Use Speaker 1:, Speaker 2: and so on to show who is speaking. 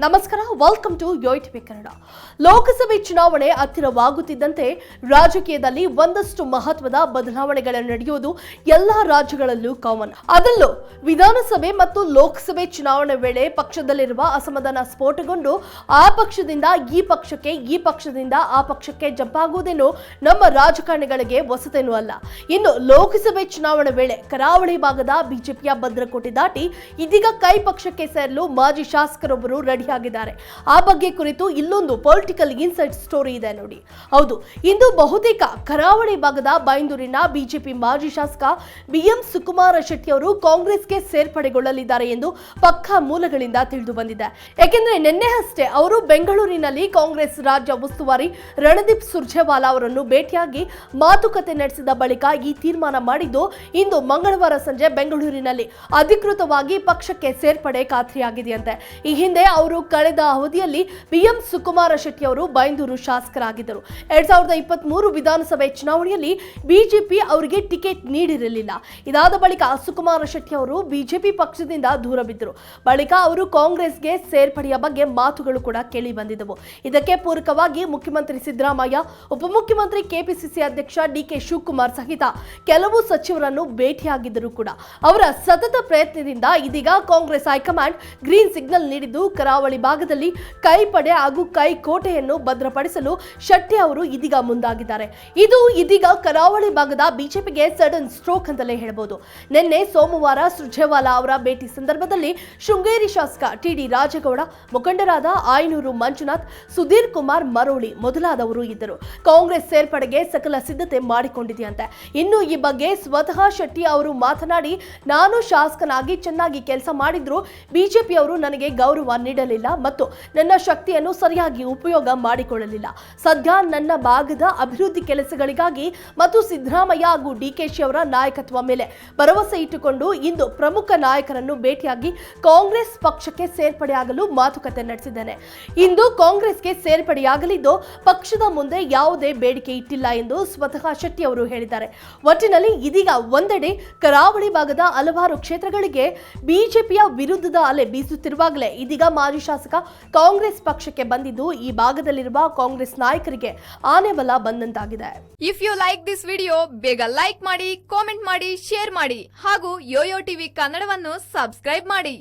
Speaker 1: ನಮಸ್ಕಾರ welcome to Yoyo TV Kannada ಲೋಕಸಭೆ ಚುನಾವಣೆ ಹತ್ತಿರವಾಗುತ್ತಿದ್ದಂತೆ ರಾಜಕೀಯದಲ್ಲಿ ಒಂದಷ್ಟು ಮಹತ್ವದ ಬದಲಾವಣೆಗಳು ನಡೆಯುವುದು ಎಲ್ಲಾ ರಾಜ್ಯಗಳಲ್ಲೂ ಕಾಮನ್ ಅದರಲ್ಲೂ ವಿಧಾನಸಭೆ ಮತ್ತು ಲೋಕಸಭೆ ಚುನಾವಣೆ ವೇಳೆ ಪಕ್ಷದಲ್ಲಿರುವ ಅಸಮಾಧಾನ ಸ್ಫೋಟಗೊಂಡು ಆ ಪಕ್ಷದಿಂದ ಈ ಪಕ್ಷಕ್ಕೆ, ಈ ಪಕ್ಷದಿಂದ ಆ ಪಕ್ಷಕ್ಕೆ ಜಂಪ್ ಆಗುವುದೇನು ನಮ್ಮ ರಾಜಕಾರಣಿಗಳಿಗೆ ಹೊಸತೇನೂ ಅಲ್ಲ. ಇನ್ನು ಲೋಕಸಭೆ ಚುನಾವಣೆ ವೇಳೆ ಕರಾವಳಿ ಭಾಗದ ಬಿಜೆಪಿಯ ಭದ್ರಕೋಟೆ ದಾಟಿ ಇದೀಗ ಕೈ ಪಕ್ಷಕ್ಕೆ ಸೇರಲು ಮಾಜಿ ಶಾಸಕರೊಬ್ಬರು ರೆಡಿಯಾಗಿದ್ದಾರೆ ಆ ಬಗ್ಗೆ ಕುರಿತು ಇಲ್ಲೊಂದು ಪೊಲಿಟಿಕಲ್ ಇನ್ಸೈಟ್ ಸ್ಟೋರಿ ಇದೆ ನೋಡಿ. ಹೌದು, ಇಂದು ಬಹುತೇಕ ಕರಾವಳಿ ಭಾಗದ ಬೈಂದೂರಿನ ಬಿಜೆಪಿ ಮಾಜಿ ಶಾಸಕ ಬಿಎಂ ಸುಕುಮಾರ ಶೆಟ್ಟಿ ಅವರು ಕಾಂಗ್ರೆಸ್ಗೆ ಸೇರ್ಪಡೆಗೊಳ್ಳಲಿದ್ದಾರೆ ಎಂದು ಪಕ್ಕಾ ಮೂಲಗಳಿಂದ ತಿಳಿದು ಬಂದಿದೆ. ಯಾಕೆಂದ್ರೆ ನಿನ್ನೆ ಅಷ್ಟೇ ಅವರು ಬೆಂಗಳೂರಿನಲ್ಲಿ ಕಾಂಗ್ರೆಸ್ ರಾಜ್ಯ ಉಸ್ತುವಾರಿ ರಣದೀಪ್ ಸುರ್ಜೇವಾಲಾ ಅವರನ್ನು ಭೇಟಿಯಾಗಿ ಮಾತುಕತೆ ನಡೆಸಿದ ಬಳಿಕ ಈ ತೀರ್ಮಾನ ಮಾಡಿದ್ದು ಇಂದು ಮಂಗಳವಾರ ಸಂಜೆ ಬೆಂಗಳೂರಿನಲ್ಲಿ ಅಧಿಕೃತವಾಗಿ ಪಕ್ಷಕ್ಕೆ ಸೇರ್ಪಡೆ ಖಾತ್ರಿಯಾಗಿದೆಯಂತೆ. ಈ ಹಿಂದೆ ಅವರು ಕಳೆದ ಅವಧಿಯಲ್ಲಿ ಬಿಎಂ ಸುಕುಮಾರ ಶೆಟ್ಟಿ ಅವರು ಬೈಂದೂರು ಶಾಸಕರಾಗಿದ್ದರು. ಎರಡ್ ಸಾವಿರದ ಇಪ್ಪತ್ತ್ ಮೂರು ವಿಧಾನಸಭೆ ಚುನಾವಣೆಯಲ್ಲಿ ಬಿಜೆಪಿ ಅವರಿಗೆ ಟಿಕೆಟ್ ನೀಡಿರಲಿಲ್ಲ. ಇದಾದ ಬಳಿಕ ಸುಕುಮಾರ ಶೆಟ್ಟಿ ಅವರು ಬಿಜೆಪಿ ಪಕ್ಷದಿಂದ ದೂರ ಬಿದ್ದರು. ಬಳಿಕ ಅವರು ಕಾಂಗ್ರೆಸ್ಗೆ ಸೇರ್ಪಡೆಯ ಬಗ್ಗೆ ಮಾತುಗಳು ಕೂಡ ಕೇಳಿ ಬಂದಿದ್ದವು. ಇದಕ್ಕೆ ಪೂರಕವಾಗಿ ಮುಖ್ಯಮಂತ್ರಿ ಸಿದ್ದರಾಮಯ್ಯ, ಉಪಮುಖ್ಯಮಂತ್ರಿ ಕೆಪಿಸಿಸಿ ಅಧ್ಯಕ್ಷ ಡಿಕೆ ಶಿವಕುಮಾರ್ ಸಹಿತ ಕೆಲವು ಸಚಿವರನ್ನು ಭೇಟಿಯಾಗಿದ್ದರು ಕೂಡ. ಅವರ ಸತತ ಪ್ರಯತ್ನದಿಂದ ಇದೀಗ ಕಾಂಗ್ರೆಸ್ ಹೈಕಮಾಂಡ್ ಗ್ರೀನ್ ಸಿಗ್ನಲ್ ನೀಡಿದ್ದು ಕರಾವಳಿ ಭಾಗದಲ್ಲಿ ಕೈಪಡೆ ಹಾಗೂ ಕೈಕೋಟೆಯನ್ನು ಭದ್ರಪಡಿಸಲು ಶೆಟ್ಟಿ ಅವರು ಇದೀಗ ಮುಂದಾಗಿದ್ದಾರೆ. ಇದು ಇದೀಗ ಕರಾವಳಿ ಭಾಗದ ಬಿಜೆಪಿಗೆ ಸಡನ್ ಸ್ಟ್ರೋಕ್ ಅಂತಲೇ ಹೇಳಬಹುದು ನಿನ್ನೆ ಸೋಮವಾರ ಸುರ್ಜೇವಾಲಾ ಅವರ ಭೇಟಿ ಸಂದರ್ಭದಲ್ಲಿ ಶೃಂಗೇರಿ ಶಾಸಕ ಟಿಡಿ ರಾಜೇಗೌಡ, ಮುಖಂಡರಾದ ಆಯನೂರು ಮಂಜುನಾಥ್, ಸುಧೀರ್ ಕುಮಾರ್ ಮರೋಳಿ ಮೊದಲಾದವರು ಇದ್ದರು. ಕಾಂಗ್ರೆಸ್ ಸೇರ್ಪಡೆಗೆ ಸಕಲ ಸಿದ್ಧತೆ ಮಾಡಿಕೊಂಡಿದೆಯಂತೆ. ಇನ್ನು ಈ ಬಗ್ಗೆ ಸ್ವತಃ ಶೆಟ್ಟಿ ಅವರು ಮಾತನಾಡಿ, ನಾನು ಶಾಸಕನಾಗಿ ಚೆನ್ನಾಗಿ ಕೆಲಸ ಮಾಡಿದ್ರು ಬಿಜೆಪಿಯವರು ನನಗೆ ಗೌರವ ನೀಡಲಿಲ್ಲ. ಮತ್ತು ನನ್ನ ಶಕ್ತಿಯನ್ನು ಸರಿಯಾಗಿ ಉಪಯೋಗ ಮಾಡಿಕೊಳ್ಳಲಿಲ್ಲ. ಸದ್ಯ ನನ್ನ ಭಾಗದ ಅಭಿವೃದ್ಧಿ ಕೆಲಸಗಳಿಗಾಗಿ ಮತ್ತು ಸಿದ್ದರಾಮಯ್ಯ ಹಾಗೂ ಡಿಕೆಶಿ ಅವರ ನಾಯಕತ್ವ ಮೇಲೆ ಭರವಸೆ ಇಟ್ಟುಕೊಂಡು ಇಂದು ಪ್ರಮುಖ ನಾಯಕರನ್ನು ಭೇಟಿಯಾಗಿ ಕಾಂಗ್ರೆಸ್ ಪಕ್ಷಕ್ಕೆ ಸೇರ್ಪಡೆಯಾಗಲು ಮಾತುಕತೆ ನಡೆಸಿದ್ದೇನೆ. ಇಂದು ಕಾಂಗ್ರೆಸ್ಗೆ ಸೇರ್ಪಡೆಯಾಗಲಿದ್ದು ಪಕ್ಷದ ಮುಂದೆ ಯಾವುದೇ ಬೇಡಿಕೆ ಇಟ್ಟಿಲ್ಲ ಎಂದು ಸ್ವತಃ ಶೆಟ್ಟಿ ಅವರು ಹೇಳಿದ್ದಾರೆ. ಒಟ್ಟಿನಲ್ಲಿ ಇದೀಗ ಒಂದೆಡೆ ಕರಾವಳಿ ಭಾಗದ ಹಲವಾರು ಕ್ಷೇತ್ರಗಳಿಗೆ ಬಿಜೆಪಿಯ ವಿರುದ್ಧದ ಅಲೆ ಬೀಸುತ್ತಿರುವಾಗಲೇ ಇದೀಗ ಶಾಸಕ ಕಾಂಗ್ರೆಸ್ ಪಕ್ಷಕ್ಕೆ ಬಂದಿದ್ದು ಈ ಭಾಗದಲ್ಲಿರುವ ಕಾಂಗ್ರೆಸ್ ನಾಯಕರಿಗೆ ಆನೆ ಬಲ ಬಂದಂತಾಗಿದೆ.
Speaker 2: If you like this video ಬೇಗ ಲೈಕ್ ಮಾಡಿ ಕಾಮೆಂಟ್ ಮಾಡಿ ಶೇರ್ ಮಾಡಿ ಹಾಗೂ ಯೋಯೋ ಟಿವಿ ಕನ್ನಡವನ್ನು ಸಬ್ಸ್ಕ್ರೈಬ್ ಮಾಡಿ.